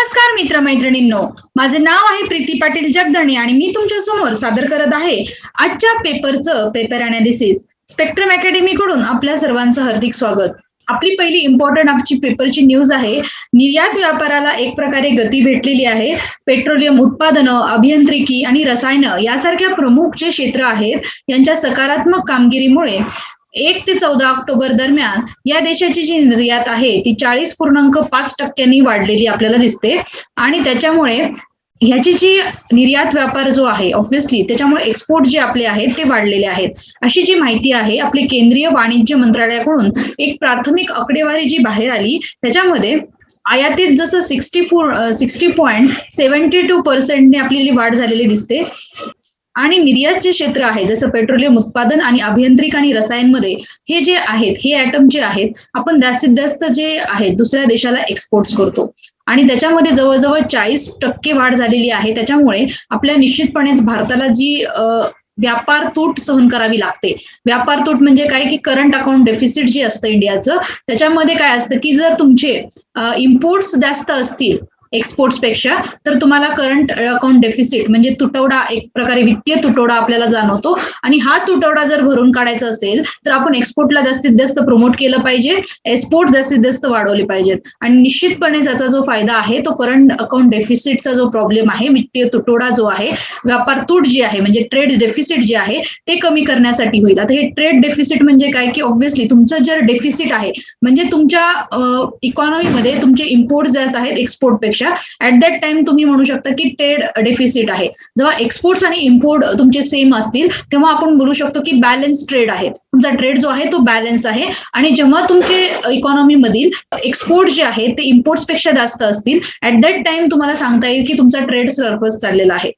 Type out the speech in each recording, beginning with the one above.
नमस्कार मित्रमैत्रिणींनो. माझे नाव आहे प्रीती पाटील जगधणी आणि मी तुमच्यासमोर सादर करत आहे आजच्या पेपरचं पेपर अनालिसिस स्पेक्ट्रम अकॅडमी कडून आपल्या सर्वांचं हार्दिक स्वागत. आपली पहिली इम्पॉर्टंट आमची पेपरची न्यूज आहे. निर्यात व्यापाराला एक प्रकारे गती भेटलेली आहे. पेट्रोलियम उत्पादनं अभियांत्रिकी आणि रसायनं यासारख्या प्रमुख जे क्षेत्र आहेत यांच्या सकारात्मक कामगिरीमुळे एक ते चौदा ऑक्टोबर दरम्यान या देशाची जी निर्यात आहे ती चाळीस पूर्णांक पाच टक्क्यांनी वाढलेली आपल्याला दिसते. आणि त्याच्यामुळे ह्याची जी निर्यात व्यापार जो आहे ऑब्व्हियसली त्याच्यामुळे एक्सपोर्ट जे आपले आहेत ते वाढलेले आहेत. अशी जी माहिती आहे आपले केंद्रीय वाणिज्य मंत्रालयाकडून एक प्राथमिक आकडेवारी जी बाहेर आली त्याच्यामध्ये आयातीत जसं sixty four sixty point seventy two पर्सेंटने आपल्याला वाढ झालेली दिसते. आणि निर्यात जे क्षेत्र आहे जसं पेट्रोलियम उत्पादन आणि अभियांत्रिक आणि रसायनमध्ये हे जे आहेत हे ऍटम जे आहेत आपण जास्तीत जास्त जे आहेत दुसऱ्या देशाला एक्सपोर्ट करतो. आणि त्याच्यामध्ये जवळजवळ चाळीस टक्के वाढ झालेली आहे. त्याच्यामुळे आपल्या निश्चितपणेच भारताला जी व्यापार तूट सहन करावी लागते. व्यापार तूट म्हणजे काय? की करंट अकाउंट डेफिसिट जे असतं इंडियाचं त्याच्यामध्ये काय असतं की जर तुमचे इम्पोर्ट्स जास्त असतील एक्सपोर्ट्सपेक्षा तर तुम्हाला करंट अकाउंट डेफिसिट म्हणजे तुटवडा एक प्रकारे वित्तीय तुटवडा आपल्याला जाणवतो. आणि हा तुटवडा जर भरून काढायचा असेल तर आपण एक्सपोर्टला जास्तीत जास्त प्रमोट केलं पाहिजे एक्सपोर्ट जास्तीत जास्त वाढवले पाहिजेत. आणि निश्चितपणे त्याचा जो फायदा आहे तो करंट अकाउंट डेफिसिटचा जो प्रॉब्लेम आहे वित्तीय तुटवडा जो आहे व्यापार तूट जी आहे म्हणजे ट्रेड डेफिसिट जे आहे ते कमी करण्यासाठी होईल. आता हे ट्रेड डेफिसिट म्हणजे काय? की ऑब्व्हियसली तुमचं जर डेफिसिट आहे म्हणजे तुमच्या इकॉनॉमीमध्ये तुमचे इम्पोर्ट जास्त आहेत एक्सपोर्टपेक्षा पेक्षा ऍट दॅट टाइम तुम्ही म्हणू शकता की ट्रेड डेफिसिट आहे. जेव्हा एक्सपोर्ट्स आणि इम्पोर्ट तुमचे सेम असतील तेव्हा आपण बोलू शकतो की बॅलन्स ट्रेड आहे. तुमचा ट्रेड जो आहे तो बॅलन्स आहे. आणि जेव्हा तुमचे इकॉनॉमी मधील एक्सपोर्ट जे आहे ते इम्पोर्ट्सपेक्षा जास्त असतील ऍट दॅट टाइम तुम्हाला सांगता येईल की तुमचा ट्रेड सर्कस चाललेला आहे.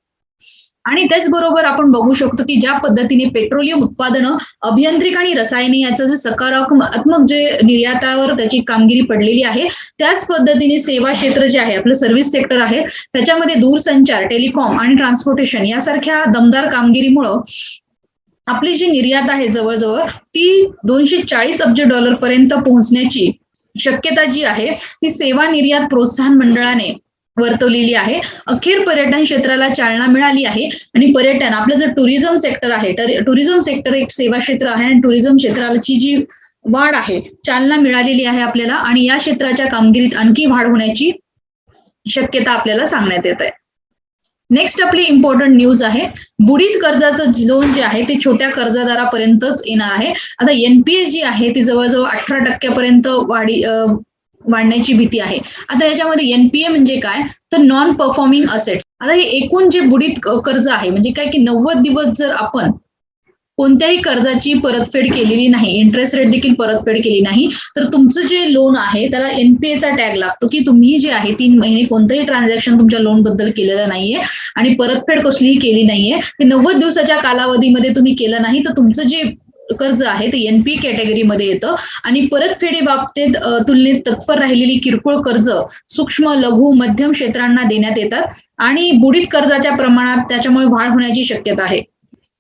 आणि त्याचबरोबर आपण बघू शकतो की ज्या पद्धतीने पेट्रोलियम उत्पादनं अभियांत्रिक आणि रसायने याचं जे सकारात्मक जे निर्यातावर त्याची कामगिरी पडलेली आहे त्याच पद्धतीने सेवा क्षेत्र जे आहे आपलं सर्व्हिस सेक्टर आहे त्याच्यामध्ये दूरसंचार टेलिकॉम आणि ट्रान्सपोर्टेशन यासारख्या दमदार कामगिरीमुळं आपली जी निर्यात आहे जवळजवळ ती दोनशे चाळीस अब्ज डॉलर पर्यंत पोहोचण्याची शक्यता जी आहे ती सेवा निर्यात प्रोत्साहन मंडळाने वर्तवलेली आहे. अखेर पर्यटन क्षेत्राला चालना मिळाली आहे आणि पर्यटन आपलं जर टुरिझम सेक्टर आहे तर टुरिझम सेक्टर एक सेवा क्षेत्र आहे आणि टुरिझम क्षेत्राची जी वाढ आहे चालना मिळालेली आहे आपल्याला आणि या क्षेत्राच्या कामगिरीत आणखी वाढ होण्याची शक्यता आपल्याला सांगण्यात येत आहे. नेक्स्ट आपली इम्पॉर्टंट न्यूज आहे. बुडीत कर्जाचं झोन जे आहे ते छोट्या कर्जदारापर्यंतच येणार आहे. आता एनपीए जी आहे ती जवळजवळ अठरा टक्क्यापर्यंत वाढी वाढण्याची भीती आहे. आता याच्यामध्ये एनपीए म्हणजे काय? तर नॉन परफॉर्मिंग असेट्स आता हे एकूण जे बुडीत कर्ज आहे म्हणजे काय की नव्वद दिवस जर आपण कोणत्याही कर्जाची परतफेड केलेली नाही इंटरेस्ट रेट देखील परतफेड केली नाही तर तुमचं जे लोन आहे त्याला एनपीएचा टॅग लागतो की तुम्ही जे आहे तीन महिने कोणतंही ट्रान्झॅक्शन तुमच्या लोनबद्दल केलेलं नाहीये आणि परतफेड कसलीही केली नाहीये ते नव्वद दिवसाच्या कालावधीमध्ये तुम्ही केलं नाही तर तुमचं जे कर्ज आहे ते एनपी कॅटेगरीमध्ये येतं. आणि परतफेडी बाबतीत तुलनेत तत्पर राहिलेली किरकोळ कर्ज सूक्ष्म लघु मध्यम क्षेत्रांना देण्यात येतात. आणि बुडीत कर्जाच्या प्रमाणात त्याच्यामुळे वाढ होण्याची शक्यता आहे.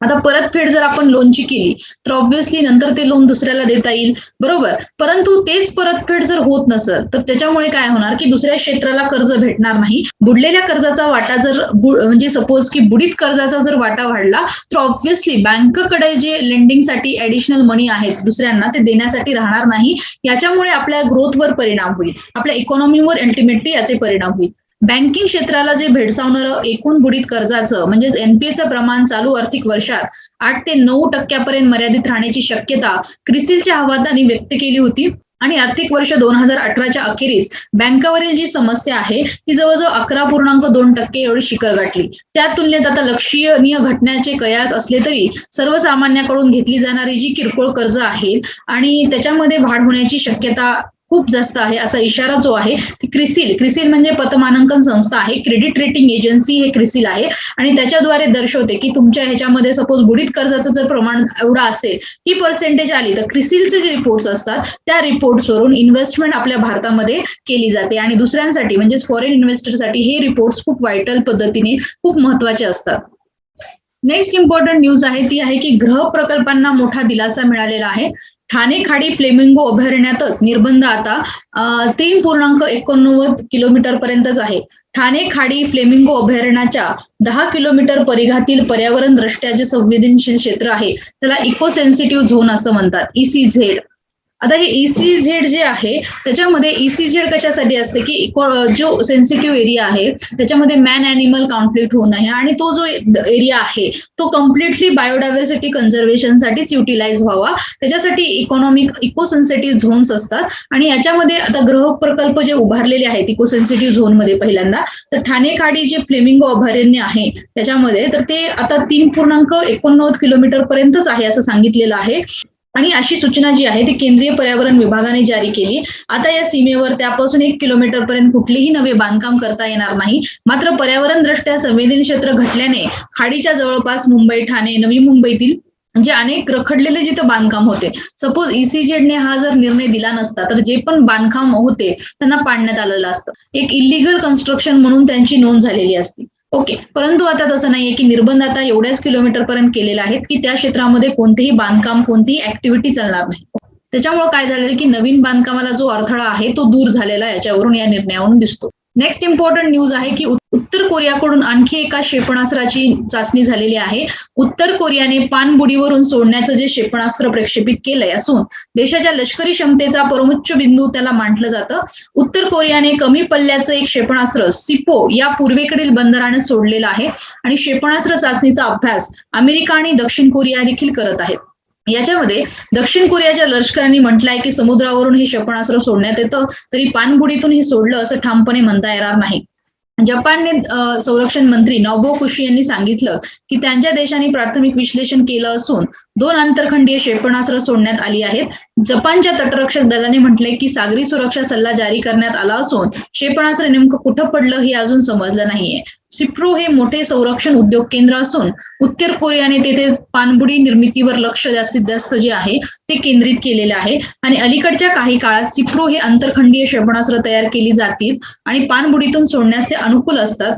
आता परतफेड जर आपण लोनची केली तर ऑब्व्हियसली नंतर ते लोन दुसऱ्याला देता येईल. बरोबर? परंतु तेच परतफेड जर होत नसेल तर त्याच्यामुळे काय होणार की दुसऱ्या क्षेत्राला कर्ज भेटणार नाही. बुडलेल्या कर्जाचा वाटा जर म्हणजे सपोज की बुडीत कर्जाचा जर वाटा वाढला तर ऑब्व्हियसली बँककडे जे लेंडिंगसाठी ऍडिशनल मनी आहेत दुसऱ्यांना ते देण्यासाठी राहणार नाही. याच्यामुळे आपल्या ग्रोथवर परिणाम होईल. आपल्या इकॉनॉमीवर अल्टिमेटली याचे परिणाम होईल. बँकिंग क्षेत्राला जे भेडसावणारं एकूण बुडीत कर्जाचं म्हणजेच एनपीएचं प्रमाण चालू आर्थिक वर्षात आठ ते नऊ टक्क्यापर्यंत मर्यादित राहण्याची शक्यता क्रिसिलच्या अहवालाने व्यक्त केली होती. आणि आर्थिक वर्ष दोन हजार अठराच्या अखेरीस बँकावरील जी समस्या आहे ती जवळजवळ अकरा पूर्णांक दोन टक्के एवढी शिखर गाठली. त्या तुलनेत आता लक्षणीय घटण्याचे कयास असले तरी सर्वसामान्याकडून घेतली जाणारी जी किरकोळ कर्ज आहेत आणि त्याच्यामध्ये वाढ होण्याची शक्यता खूप जास्त आहे असा इशारा जो आहे क्रिसिल. क्रिसिल म्हणजे पतमानांकन संस्था आहे. क्रेडिट रेटिंग एजन्सी हे क्रिसिल आहे. आणि त्याच्याद्वारे दर्शवते की तुमच्या ह्याच्यामध्ये सपोज बुडीत कर्जाचं जर प्रमाण एवढं असेल ही पर्सेंटेज आली तर क्रिसिलचे जे रिपोर्ट्स असतात त्या रिपोर्ट्सवरून इन्व्हेस्टमेंट आपल्या भारतामध्ये केली जाते. आणि दुसऱ्यांसाठी म्हणजेच फॉरेन इन्व्हेस्टरसाठी हे रिपोर्ट्स खूप वायटल पद्धतीने खूप महत्त्वाचे असतात. नेक्स्ट इम्पॉर्टंट न्यूज आहे ती आहे की ग्रह प्रकल्पांना मोठा दिलासा मिळालेला आहे. ठाणे खाडी फ्लेमिंगो अभयारण्यातच निर्बंध आता तीन पूर्णांक एकोणनव्वद किलोमीटर पर्यंतच आहे. ठाणे खाडी फ्लेमिंगो अभयारण्याच्या दहा किलोमीटर परिघातील पर्यावरण दृष्ट्या जे संवेदनशील क्षेत्र आहे त्याला इको सेन्सिटिव्ह झोन असं म्हणतात इसी झेड आता हे ईसीझेड जे आहे त्याच्यामध्ये ईसीझेड कशासाठी असते की जो सेन्सिटिव्ह एरिया आहे त्याच्यामध्ये मॅन अॅनिमल कॉन्फ्लिक्ट होऊ नये आणि तो जो एरिया आहे तो कम्प्लिटली बायोडायव्हर्सिटी कन्झर्वेशनसाठीच युटिलाइज व्हावा. त्याच्यासाठी इकॉनॉमिक इको सेन्सिटिव्ह झोन्स असतात. आणि याच्यामध्ये आता ग्रह प्रकल्प जे उभारलेले आहेत इको सेन्सिटिव्ह झोनमध्ये पहिल्यांदा तर ठाणे खाडी जे फ्लेमिंगो अभयारण्य आहे त्याच्यामध्ये तर ते आता तीन पूर्णांक एकोणनव्वद किलोमीटर पर्यंतच आहे असं सांगितलेलं आहे. आणि अशी सूचना जी आहे ती केंद्रीय पर्यावरण विभागाने जारी केली. आता या सीमेवर त्यापासून एक किलोमीटर पर्यंत कुठलेही नवे बांधकाम करता येणार नाही. मात्र पर्यावरण दृष्ट्या संवेदनशील क्षेत्र घटल्याने खाडीच्या जवळपास मुंबई ठाणे नवी मुंबईतील म्हणजे अनेक रखडलेले जिथे बांधकाम होते. सपोज इसीजेडने हा जर निर्णय दिला नसता तर जे पण बांधकाम होते त्यांना पाडण्यात आलेलं असतं. एक इलिगल कन्स्ट्रक्शन म्हणून त्यांची नोंद झालेली असती. ओके परंतु आता तसं नाहीये की निर्बंध आता एवढ्याच किलोमीटर पर्यंत केलेले आहेत की त्या क्षेत्रामध्ये कोणतेही बांधकाम कोणतीही ऍक्टिव्हिटी चालणार नाही. त्याच्यामुळे काय झालेलं की नवीन बांधकामाला जो अडथळा आहे तो दूर झालेला याच्यावरून या निर्णयावरून दिसतो. नेक्स्ट इम्पॉर्टंट न्यूज आहे की उत्तर कोरियाकडून आणखी एका क्षेपणास्त्राची चाचणी झालेली आहे. उत्तर कोरियाने पाणबुडीवरून सोडण्याचं जे क्षेपणास्त्र प्रक्षेपित केलंय असून देशाच्या लष्करी क्षमतेचा परमोच्च बिंदू त्याला मांडलं जातं. उत्तर कोरियाने कमी पल्ल्याचं एक क्षेपणास्त्र सिपो या पूर्वेकडील बंदराने सोडलेलं आहे. आणि क्षेपणास्त्र चाचणीचा अभ्यास अमेरिका आणि दक्षिण कोरिया देखील करत आहेत. याच्यामध्ये दक्षिण कोरियाच्या लष्करांनी म्हटलंय की समुद्रावरून हे क्षेपणास्त्र सोडण्यात येतं तरी पाणबुडीतून हे सोडलं असं ठामपणे म्हणता येणार नाही. जपानने संरक्षण मंत्री नॉबो कुशी यांनी सांगितलं की त्यांच्या देशाने प्राथमिक विश्लेषण केलं असून दोन आंतरखंडीय क्षेपणास्त्र सोडण्यात आली आहेत. जपानच्या तटरक्षक दलाने म्हटले की सागरी सुरक्षा सल्ला जारी करण्यात आला असून क्षेपणास्त्र नेमकं कुठं पडलं हे अजून समजलं नाहीये. सिप्रो हे मोठे संरक्षण उद्योग केंद्र असून उत्तर कोरियाने तेथे पाणबुडी निर्मितीवर लक्ष जास्तीत जास्त जे आहे ते केंद्रित केलेले आहे. आणि अलीकडच्या काही काळात सिप्रो हे आंतरखंडीय क्षेपणास्त्र तयार केली जातील आणि पाणबुडीतून सोडण्यास ते अनुकूल असतात.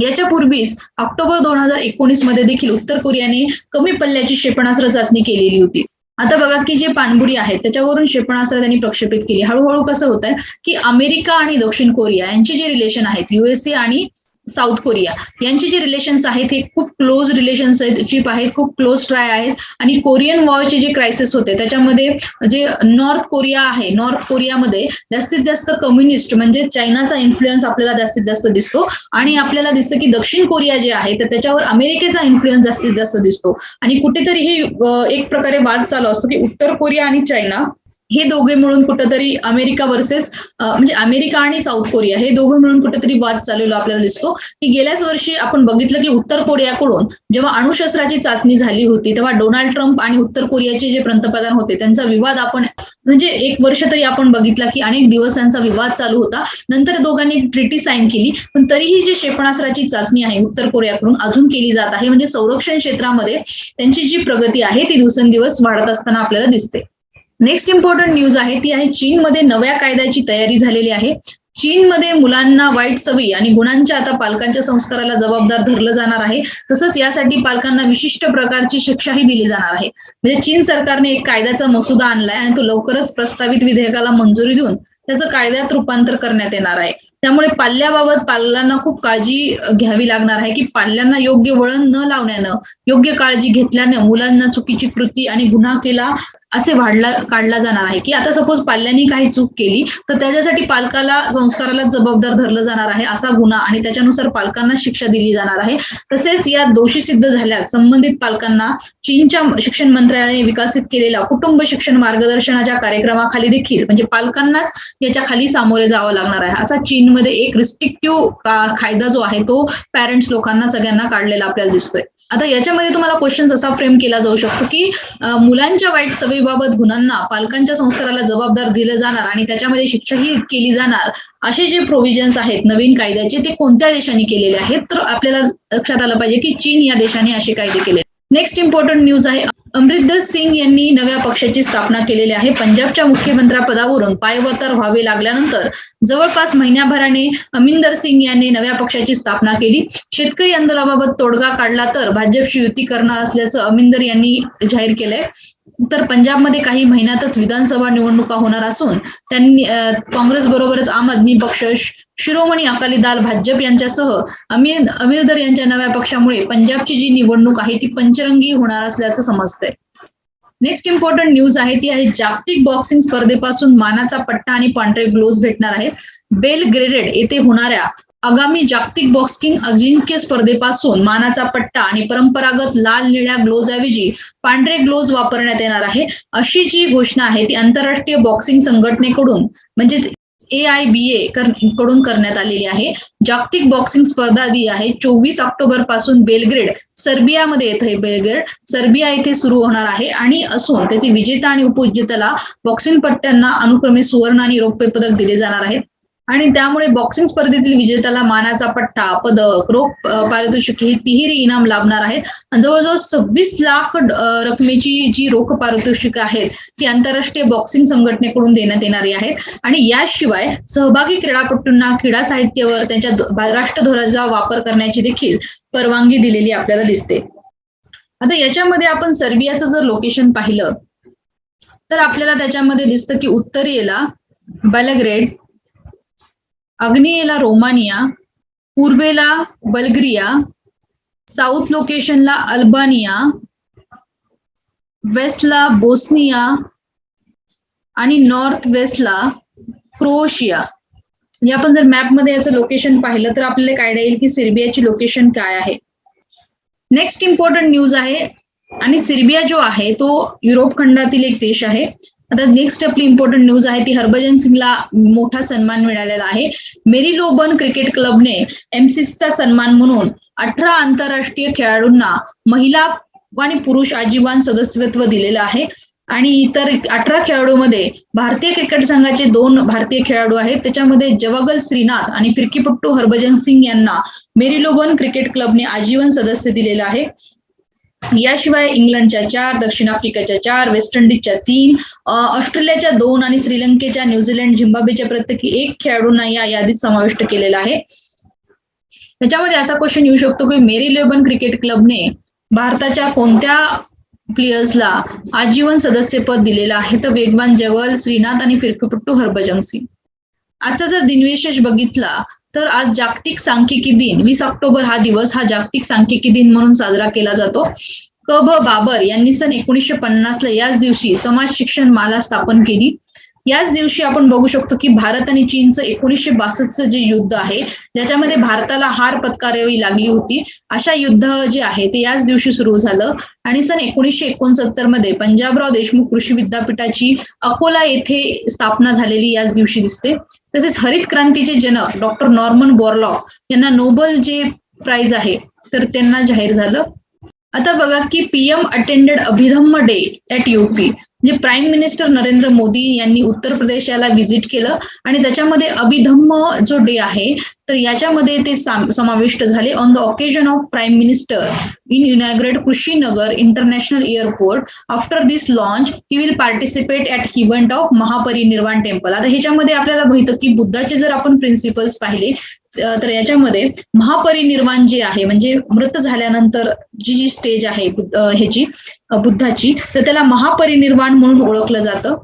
याच्या पूर्वीच ऑक्टोबर दोन हजार एकोणीसमध्ये देखील उत्तर कोरियाने कमी पल्ल्याची क्षेपणास्त्र चाचणी केलेली होती. आता बघा की जे पाणबुडी आहेत त्याच्यावरून क्षेपणास्त्र त्यांनी प्रक्षेपित केली. हळूहळू कसं होत आहे की अमेरिका आणि दक्षिण कोरिया यांचे जे रिलेशन आहेत युएसए आणि साऊथ कोरिया. यांचे जे रिलेशन्स आहेत हे खूप क्लोज रिलेशन्स आहेत खूप क्लोज ट्राय आहेत. आणि कोरियन वॉरचे जे क्रायसिस होते त्याच्यामध्ये जे नॉर्थ कोरिया आहे नॉर्थ कोरियामध्ये जास्तीत जास्त कम्युनिस्ट म्हणजे चायनाचा इन्फ्लुएन्स आपल्याला जास्तीत जास्त दिसतो. आणि आपल्याला दिसतं की दक्षिण कोरिया जे आहे तर त्याच्यावर अमेरिकेचा इन्फ्लुएन्स जास्तीत जास्त दिसतो. आणि कुठेतरी हे एक प्रकारे वाद चालू असतो की उत्तर कोरिया आणि चायना हे दोघे मिळून कुठंतरी अमेरिका वर्सेस म्हणजे अमेरिका आणि साऊथ कोरिया हे दोघं मिळून कुठेतरी वाद चाललेला आपल्याला दिसतो. की गेल्याच वर्षी आपण बघितलं की उत्तर कोरियाकडून जेव्हा अणुशस्त्राची चाचणी झाली होती तेव्हा डोनाल्ड ट्रम्प आणि उत्तर कोरियाचे जे पंतप्रधान होते त्यांचा विवाद आपण म्हणजे एक वर्ष तरी आपण बघितला की अनेक दिवस त्यांचा विवाद चालू होता. नंतर दोघांनी ट्रिटी साईन केली पण तरीही जी क्षेपणास्त्राची चाचणी आहे उत्तर कोरियाकडून अजून केली जात आहे. म्हणजे संरक्षण क्षेत्रामध्ये त्यांची जी प्रगती आहे ती दिवसेंदिवस वाढत असताना आपल्याला दिसते. नेक्स्ट इम्पॉर्टंट न्यूज आहे ती आहे चीनमध्ये नव्या कायद्याची तयारी झालेली आहे. चीनमध्ये मुलांना वाईट सवयी आणि गुणांच्या आता पालकांच्या संस्काराला जबाबदार धरलं जाणार आहे. तसंच यासाठी पालकांना विशिष्ट प्रकारची शिक्षाही दिली जाणार आहे. म्हणजे चीन सरकारने एक कायद्याचा मसुदा आणलाय आणि तो लवकरच प्रस्तावित विधेयकाला मंजुरी देऊन त्याचं कायद्यात रूपांतर करण्यात येणार आहे. त्यामुळे पाल्याबाबत पालकांना खूप काळजी घ्यावी लागणार आहे की पाल्यांना योग्य वळण न लावण्यानं योग्य काळजी घेतल्यानं मुलांना चुकीची कृती आणि गुन्हा केला असे वाढला काढला जाणार आहे की आता सपोज पाल्यांनी काही चूक केली तर त्याच्यासाठी पालकाला संस्काराला जबाबदार धरलं जाणार आहे असा गुन्हा आणि त्याच्यानुसार पालकांना शिक्षा दिली जाणार आहे. तसेच या दोषी सिद्ध झाल्यास संबंधित पालकांना चीनच्या शिक्षण मंत्रालयाने विकसित केलेल्या कुटुंब शिक्षण मार्गदर्शनाच्या कार्यक्रमाखाली देखील म्हणजे पालकांनाच याच्या खाली सामोरे जावं लागणार आहे. असा चीनमध्ये एक रिस्ट्रिक्टिव्ह कायदा जो आहे तो पॅरेंट्स लोकांना सगळ्यांना काढलेला आपल्याला दिसतोय. आता याच्यामध्ये तुम्हाला क्वेश्चन असा फ्रेम केला जाऊ शकतो की मुलांच्या वाईट सवयीबाबत गुणांना पालकांच्या संस्काराला जबाबदार दिलं जाणार आणि त्याच्यामध्ये शिक्षाही केली जाणार असे जे प्रोव्हिजन्स आहेत नवीन कायद्याचे ते कोणत्या देशांनी केलेले आहेत? तर आपल्याला लक्षात आलं पाहिजे की चीन या देशाने असे कायदे केले. नेक्स्ट इम्पॉर्टंट न्यूज आहे अमरिंदर सिंग यांनी नव्या पक्षाची स्थापना केलेली आहे. पंजाबच्या मुख्यमंत्र्यापदावरून पायवतर व्हावे लागल्यानंतर जवळपास महिन्याभराने अमिंदर सिंग यांनी नव्या पक्षाची स्थापना केली. शेतकरी आंदोलनाबाबत तोडगा काढला तर भाजपशी युती करणार असल्याचं अमिंदर यांनी जाहीर केलंय. तर पंजाबमध्ये काही महिन्यातच विधानसभा निवडणुका होणार असून त्यांनी काँग्रेस बरोबरच आम आदमी पक्ष शिरोमणी अकाली दल भाजप यांच्यासह अमीर अमीरदर यांच्या नव्या पक्षामुळे पंजाबची जी निवडणूक आहे ती पंचरंगी होणार असल्याचं समजतंय. नेक्स्ट इम्पॉर्टंट न्यूज आहे ती आहे जागतिक बॉक्सिंग स्पर्धेपासून मानाचा पट्टा आणि पांढरे ग्लोव्ह भेटणार आहे बेल ग्रेडेड येथे होणाऱ्या आगामी जागतिक बॉक्सिंग अजिंक्य स्पर्धेपासून मानाचा पट्टा आणि परंपरागत लाल निळ्या ग्लोज ऐवजी पांढरे ग्लोज वापरण्यात येणार आहे अशी जी घोषणा आहे ती आंतरराष्ट्रीय बॉक्सिंग संघटनेकडून म्हणजेच ए आय बी ए कडून करण्यात आलेली आहे. जागतिक बॉक्सिंग स्पर्धा जी आहे चोवीस ऑक्टोबरपासून बेलग्रेड सर्बियामध्ये येत आहे बेलग्रेड. सर्बिया येथे सुरू होणार आहे आणि असून तेथे विजेता आणि उपविजेत्याला बॉक्सिंग पट्ट्यांना अनुक्रमे सुवर्ण आणि रौप्य पदक दिले जाणार आहे आणि त्यामुळे बॉक्सिंग स्पर्धेतील विजेत्याला मानाचा पट्टा पदक रोख पारितोषिके पारितोषिक ही तिहेरी इनाम लाभणार आहेत. आणि जवळजवळ सव्वीस लाख रकमेची जी रोख पारितोषिक आहेत ती आंतरराष्ट्रीय बॉक्सिंग संघटनेकडून देण्यात येणारी आहेत. आणि याशिवाय सहभागी क्रीडापटूंना क्रीडा साहित्यावर त्यांच्या राष्ट्रध्वजाचा वापर करण्याची देखील परवानगी दिलेली आपल्याला दिसते. आता याच्यामध्ये आपण सर्बियाचं जर लोकेशन पाहिलं तर आपल्याला त्याच्यामध्ये दिसतं की उत्तरेला बॅलग्रेड आग्नेयेला रोमानिया पूर्वेला बल्गरिया साऊथ लोकेशनला अल्बानिया वेस्टला बोस्निया आणि नॉर्थ वेस्टला क्रोएशिया. म्हणजे आपण जर मॅपमध्ये याचं लोकेशन पाहिलं तर आपल्याला काय येईल की सिर्बियाची लोकेशन काय आहे. नेक्स्ट इम्पॉर्टंट न्यूज आहे आणि सिर्बिया जो आहे तो युरोप खंडातील एक देश आहे. आता नेक्स्ट आपली इम्पॉर्टंट न्यूज आहे ती हरभजन सिंगला मोठा सन्मान मिळालेला आहे. मेरी लोबन क्रिकेट क्लबने एमसीसीचा सन्मान म्हणून अठरा आंतरराष्ट्रीय खेळाडूंना महिला आणि पुरुष आजीवन सदस्यत्व दिलेलं आहे. आणि इतर अठरा खेळाडूमध्ये भारतीय क्रिकेट संघाचे दोन भारतीय खेळाडू आहेत. त्याच्यामध्ये जवागल श्रीनाथ आणि फिरकीपट्टू हरभजन सिंग यांना मेरीलोबन क्रिकेट क्लबने आजीवन सदस्य दिलेलं आहे. याशिवाय इंग्लंडच्या चार दक्षिण आफ्रिकेच्या चार वेस्ट इंडिजच्या तीन ऑस्ट्रेलियाच्या दोन आणि श्रीलंकेच्या न्यूझीलंड झिम्बाब्वेच्या प्रत्येकी एक खेळाडूंना या यादीत समाविष्ट केलेला आहे. त्याच्यामध्ये असा क्वेश्चन येऊ शकतो की मेरी लेबन क्रिकेट क्लबने भारताच्या कोणत्या प्लेयर्सला आजीवन सदस्यपद दिलेलं आहे? तर वेगवान जवल श्रीनाथ आणि फिरकीपट्टू हरभजन सिंग. आजचा जर दिनविशेष बघितला तर आज जागतिक सांख्यिकी दिन वीस ऑक्टोबर हा दिवस हा जागतिक सांख्यिकी दिन म्हणून साजरा केला जातो. क भ बाबर यांनी सन एकोणीसशे पन्नासला याच दिवशी समाज शिक्षण माला स्थापन केली. याच दिवशी आपण बघू शकतो की भारत आणि चीनचं एकोणीसशे बासष्टचं जे युद्ध आहे ज्याच्यामध्ये भारताला हार पत्करावी लागली होती अशा युद्ध जे आहे ते याच दिवशी सुरू झालं. आणि सन एकोणीसशे एकोणसत्तरमध्ये पंजाबराव देशमुख कृषी विद्यापीठाची अकोला येथे स्थापना झालेली याच दिवशी दिसते. तसेच हरित क्रांतीचे जनक डॉक्टर नॉर्मन बोरलॉक यांना नोबल जे प्राइज आहे तर त्यांना जाहीर झालं. आता बघा की PM attended Abhidhamma day at UP जे प्राईम मिनिस्टर नरेंद्र मोदी यांनी उत्तर प्रदेश याला व्हिजिट केलं आणि त्याच्यामध्ये अभिधम्म जो डे आहे तर याच्यामध्ये ते साम- समाविष्ट झाले. On the occasion of prime minister inaugurated Kushinagar international airport after this launch he will participate at event of Mahaparinirvana temple आता ह्याच्यामध्ये आपल्याला माहितं की बुद्धाचे जर आपण प्रिन्सिपल्स पाहिले तर याच्यामध्ये महापरिनिर्वाण जे आहे म्हणजे मृत झाल्यानंतर जी जी स्टेज आहे ह्याची बुद्धाची तर त्याला महापरिनिर्वाण म्हणून ओळखलं जातं.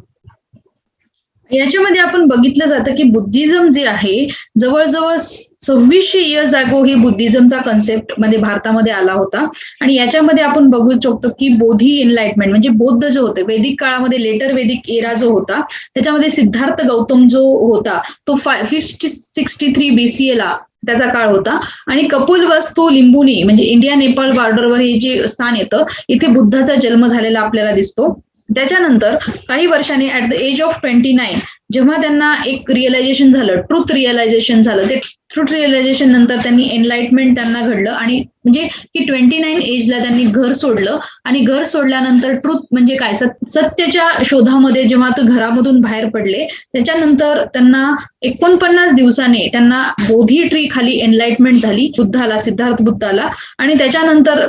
याच्यामध्ये आपण बघितलं जातं की बुद्धिझम जे आहे जवळजवळ सव्वीसशे इयर्स अगो ही बुद्धिझमचा कन्सेप्टमध्ये भारतामध्ये आला होता. आणि याच्यामध्ये आपण बघू शकतो की बोधी एनलाइटमेंट म्हणजे बौद्ध जो होते वैदिक काळामध्ये लेटर वैदिक एरा जो होता त्याच्यामध्ये सिद्धार्थ गौतम जो होता तो फिफ्टी सिक्स्टी थ्री बीसीए ला त्याचा काळ होता. आणि कपुल वस्तू लिंबुनी म्हणजे इंडिया नेपाळ बॉर्डरवर हे जे स्थान येतं इथे बुद्धाचा जन्म झालेला आपल्याला दिसतो. त्याच्यानंतर काही वर्षांनी at the age of twenty nine जेव्हा त्यांना एक रिअलायझेशन झालं ट्रुथ रिअलायझेशन झालं ते ट्रुथ रिअलायझेशन नंतर त्यांनी एनलाइटमेंट त्यांना घडलं आणि म्हणजे की ट्वेंटी नाईन एजला त्यांनी घर सोडलं आणि घर सोडल्यानंतर ट्रुथ म्हणजे काय? सत्यच्या सत्याच्या शोधामध्ये जेव्हा ते घरामधून बाहेर पडले त्याच्यानंतर त्यांना एकोणपन्नास दिवसाने त्यांना बोधी ट्री खाली एनलाइटमेंट झाली बुद्धाला सिद्धार्थ बुद्धाला आणि त्याच्यानंतर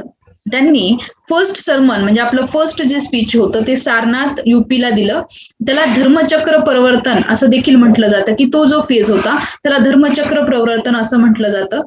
त्यांनी फर्स्ट सर्मन म्हणजे आपलं फर्स्ट जे स्पीच होतं ते सारनाथ युपीला दिलं. त्याला धर्मचक्र प्रवर्तन असं देखील म्हटलं जातं की तो जो फेज होता त्याला धर्मचक्र प्रवर्तन असं म्हटलं जातं.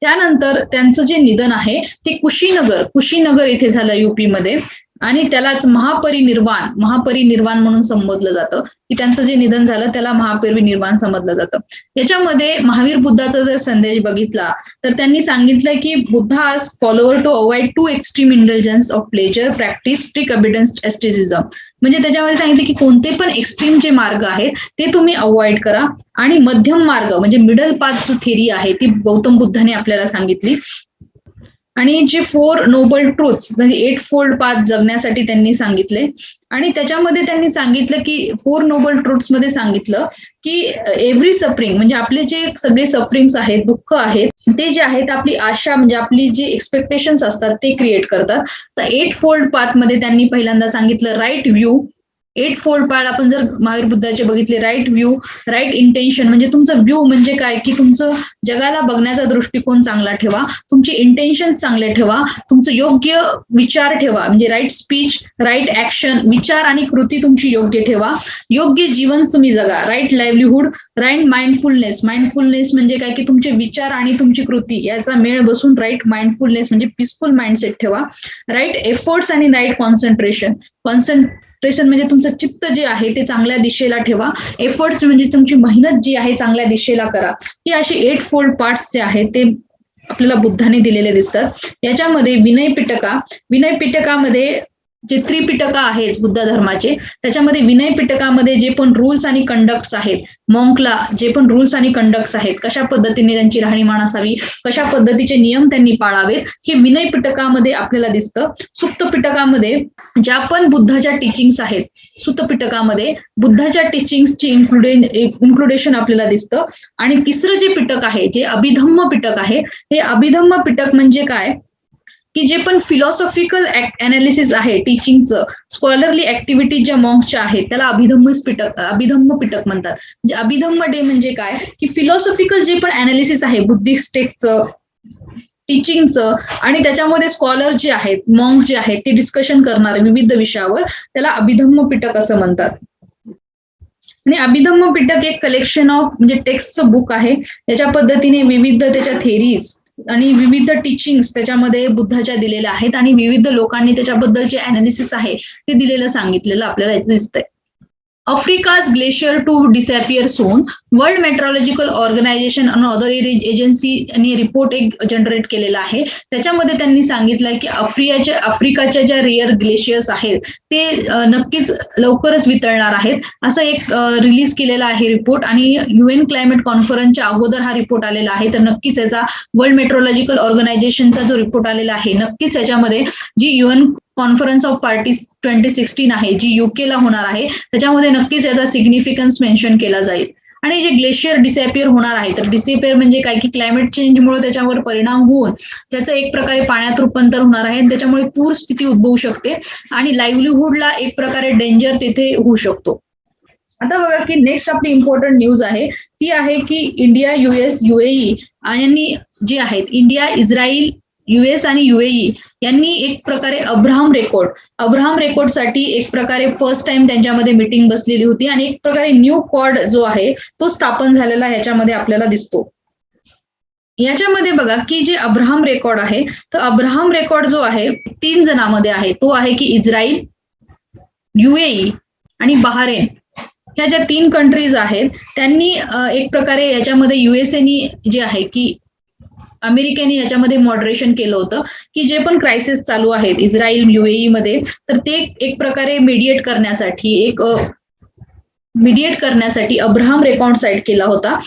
त्यानंतर त्यांचं जे निधन आहे ते कुशीनगर कुशीनगर येथे झालं युपीमध्ये आणि त्यालाच महापरिनिर्वाण महापरिनिर्वाण म्हणून संबोधलं जातं. की त्यांचं जे निधन झालं त्याला महापरिनिर्वाण समजलं जातं. याच्यामध्ये महावीर बुद्धाचा जर संदेश बघितला तर त्यांनी सांगितलं की Buddha's follower to avoid two extreme intelligence of pleasure practice strict abidance asceticism म्हणजे त्याच्यामध्ये सांगितलं की कोणते पण एक्स्ट्रीम जे मार्ग आहेत ते तुम्ही अवॉइड करा. आणि मध्यम मार्ग म्हणजे मिडल पाथ जो थेरी आहे ती गौतम बुद्धाने आपल्याला सांगितली. आणि जे फोर नोबल ट्रूथ्स म्हणजे एट फोल्ड पाथ जगण्यासाठी त्यांनी सांगितले. आणि त्याच्यामध्ये त्यांनी सांगितलं की फोर नोबल ट्रूथ्समध्ये सांगितलं की एव्हरी सफरिंग म्हणजे आपले जे सगळे सफरिंग्स आहेत दुःख आहेत ते जे आहेत आपली आशा म्हणजे आपली जी एक्सपेक्टेशन्स असतात ते क्रिएट करतात. तर एट फोल्ड पाथमध्ये त्यांनी पहिल्यांदा सांगितलं right view eightfold part आपण जर महावीर बुद्धाचे बघितले राईट व्ह्यू राईट इंटेन्शन म्हणजे तुमचं व्ह्यू म्हणजे काय? की तुमचं जगाला बघण्याचा दृष्टिकोन चांगला ठेवा तुमचे इंटेन्शन चांगले ठेवा तुमचं योग्य विचार ठेवा म्हणजे राईट स्पीच राईट ऍक्शन विचार आणि कृती तुमची योग्य ठेवा. योग्य जीवन तुम्ही जगा right livelihood right mindfulness mindfulness म्हणजे काय? की तुमचे विचार आणि तुमची कृती याचा मेळ बसून राईट माइंडफुलनेस म्हणजे पीसफुल माइंडसेट ठेवा. राईट एफर्ट्स आणि राईट कॉन्सन्ट्रेशन कॉन्सन्ट्रेशन म्हणजे तुमचं चित्त जे आहे ते चांगल्या दिशेला ठेवा. एफर्ट्स म्हणजे तुमची मेहनत जी आहे चांगल्या दिशेला करा. ही असे एट फोल्ड पार्ट्स जे आहेत ते आपल्याला बुद्धाने दिलेले दिसतात. याच्यामध्ये विनय पिटका विनय पिटकामध्ये जे त्रिपिटका आहेत बुद्ध धर्माचे त्याच्यामध्ये विनय पिटकामध्ये जे पण रूल्स आणि कंडक्ट्स आहेत मॉंकला जे पण रूल्स आणि कंडक्ट्स आहेत कशा पद्धतीने त्यांची राहणीमान असावी कशा पद्धतीचे नियम त्यांनी पाळावेत हे विनय पिटकामध्ये आपल्याला दिसतं. सुप्त पिटकामध्ये ज्या पण बुद्धाच्या टीचिंग्स आहेत सुत पिटकामध्ये बुद्धाच्या टीचिंग्सची इन्क्लुडे इन्क्लुडेशन आपल्याला दिसतं. आणि तिसरं जे पिटक आहे जे अभिधम्म पिटक आहे हे अभिधम्म पिटक म्हणजे काय? की जे पण फिलॉसॉफिकल अनालिसिस आहे टीचिंगचं स्कॉलरली ऍक्टिव्हिटी ज्या मॉंगच्या आहेत त्याला अभिधम्म पिटक अभिधम्म पिटक म्हणतात. म्हणजे अभिधम्म डे म्हणजे काय? की फिलॉसॉफिकल जे पण अनालिसिस आहे बुद्धिस्टेकचं टीचिंगचं आणि त्याच्यामध्ये स्कॉलर जे आहेत मॉंग जे आहेत ते डिस्कशन करणारे विविध विषयावर त्याला अभिधम्म पिटक असं म्हणतात. आणि अभिधम्म पिटक एक कलेक्शन ऑफ म्हणजे टेक्स्टचं बुक आहे. त्याच्या पद्धतीने विविध त्याच्या थेरीज आणि विविध टीचिंग्स त्याच्यामध्ये बुद्धाच्या दिलेल्या आहेत आणि विविध लोकांनी त्याच्याबद्दल जे अनालिसिस आहे ते दिलेलं सांगितलेलं आपल्याला इथे दिसतंय. आफ्रिकाज glacier to disappear soon world meteorological organisation आणि अदर एजन्सीनी रिपोर्ट एक जनरेट केलेला आहे. त्याच्यामध्ये त्यांनी सांगितलं की आफ्रियाच्या आफ्रिकाच्या ज्या रिअर ग्लेशियर्स आहेत ते नक्कीच लवकरच वितळणार आहेत. असं एक रिलीज केलेला आहे रिपोर्ट आणि युएन क्लायमेट कॉन्फरन्सच्या अगोदर हा रिपोर्ट आलेला आहे. तर नक्कीच याचा वर्ल्ड मेट्रोलॉजिकल ऑर्गनायझेशनचा जो रिपोर्ट आलेला आहे नक्कीच याच्यामध्ये जी UN conference of parties twenty sixteen आहे जी युकेला होणार आहे. त्याच्यामध्ये नक्कीच याचा सिग्निफिकन्स मेन्शन केला जाईल. आणि जे ग्लेशियर डिसॅपियर होणार आहे तर डिसेपियर म्हणजे काय? की क्लायमेट चेंजमुळे त्याच्यावर परिणाम होऊन त्याचं एक प्रकारे पाण्यात रूपांतर होणार आहे आणि त्याच्यामुळे पूर स्थिती उद्भवू शकते आणि लाईव्हलीहूडला एक प्रकारे डेंजर तिथे होऊ शकतो. आता बघा की नेक्स्ट आपली इम्पॉर्टंट न्यूज आहे ती आहे की इंडिया युएस युएई आणि जे आहेत इंडिया इस्रायल युएस आणि युएई यांनी एक प्रकारे अब्राहम रेकॉर्ड अब्राहम रेकॉर्डसाठी एक प्रकारे फर्स्ट टाइम त्यांच्यामध्ये मिटिंग बसलेली होती आणि एक प्रकारे न्यू कॉर्ड जो आहे तो स्थापन झालेला ह्याच्यामध्ये आपल्याला दिसतो. याच्यामध्ये बघा की जे अब्राहम रेकॉर्ड आहे तर अब्राहम रेकॉर्ड जो आहे तीन जणांमध्ये आहे. तो आहे की इस्रायल युएई आणि बहारेन. ह्या ज्या तीन कंट्रीज आहेत त्यांनी एक प्रकारे याच्यामध्ये युएसएनी जे आहे की अमेरिकेने याच्यामध्ये मॉडरेशन केलं होतं की जे पण क्रायसिस चालू आहेत इस्रायल युएई मध्ये तर ते एक प्रकारे मीडिएट करण्यासाठी एक मीडिएट करण्यासाठी अब्राहम रेकॉर्ड साईट केला होता.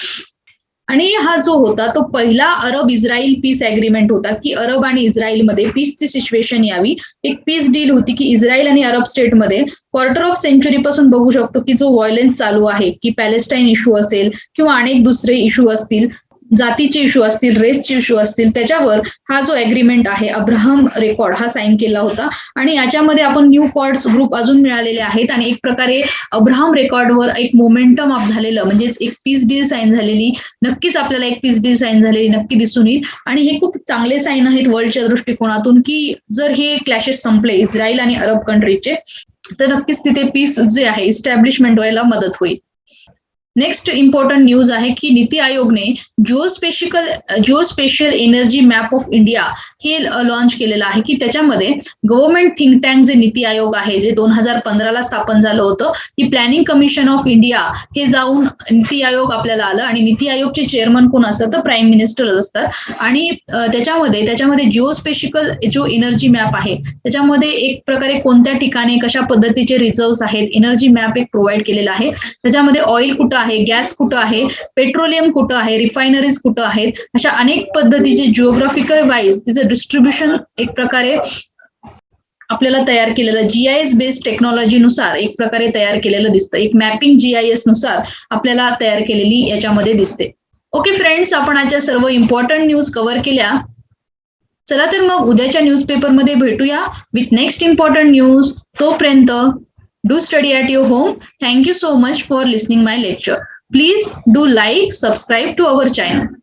आणि हा जो होता तो पहिला अरब इस्रायल पीस अग्रीमेंट होता की अरब आणि इस्रायलमध्ये पीसची सिच्युएशन यावी. एक पीस डील होती की इस्रायल आणि अरब स्टेटमध्ये क्वार्टर ऑफ सेंचुरी पासून बघू शकतो की जो व्हायलेन्स चालू आहे की पॅलेस्टाईन इश्यू असेल किंवा अनेक दुसरे इश्यू असतील जातीचे इश्यू असतील रेसचे इश्यू असतील त्याच्यावर हा जो अग्रीमेंट आहे अब्राहम रेकॉर्ड हा साईन केला होता. आणि याच्यामध्ये आपण न्यू कॉर्ड्स ग्रुप अजून मिळालेले आहेत आणि एक प्रकारे अब्राहम रेकॉर्डवर एक मोमेंटम अप झालेलं म्हणजेच एक पीस डील साईन झालेली. नक्कीच आपल्याला एक पीस डील साईन झालेली नक्की दिसून येईल. आणि हे खूप चांगले साईन आहेत वर्ल्डच्या दृष्टिकोनातून की जर हे क्लॅशेस संपले इस्रायल आणि अरब कंट्रीचे तर नक्कीच तिथे पीस जे आहे इस्टॅब्लिशमेंट व्हायला मदत होईल. नेक्स्ट इम्पॉर्टंट न्यूज आहे की NITI आयोगने geospatial geospatial energy map of India हे लॉन्च केलेलं आहे की त्याच्यामध्ये गव्हर्नमेंट थिंक टँक जे नीती आयोग आहे जे दोन हजार पंधराला स्थापन झालं होतं की प्लॅनिंग कमिशन ऑफ इंडिया हे जाऊन नीती आयोग आपल्याला आलं. आणि नीती आयोगचे चेअरमन कोण असतात तर प्राईम मिनिस्टर असतात. आणि त्याच्यामध्ये त्याच्यामध्ये जिओस्पेशिकल जो एनर्जी मॅप आहे त्याच्यामध्ये एक प्रकारे कोणत्या ठिकाणी कशा पद्धतीचे रिझर्व्ह आहेत एनर्जी मॅप एक प्रोव्हाइड केलेला आहे. त्याच्यामध्ये ऑइल कुठं आहे? गॅस कुठं आहे पेट्रोलियम कुठं आहे रिफायनरीज कुठं आहेत अशा अनेक पद्धतीचे जिओग्राफिकल वाईज तिचं डिस्ट्रीब्युशन एक प्रकारे आपल्याला तयार केलेलं जीआयएस बेस्ड टेक्नॉलॉजीनुसार एक प्रकारे तयार केलेलं दिसतं. एक मॅपिंग जीआयएसनुसार आपल्याला तयार केलेली याच्यामध्ये दिसते. ओके फ्रेंड्स आपण आजच्या सर्व इम्पॉर्टंट न्यूज कव्हर केल्या. चला तर मग उद्याच्या न्यूजपेपरमध्ये भेटूया विथ नेक्स्ट इम्पॉर्टंट न्यूज तोपर्यंत do study at your home. Thank you so much for listening my lecture. Please do like, subscribe to our channel.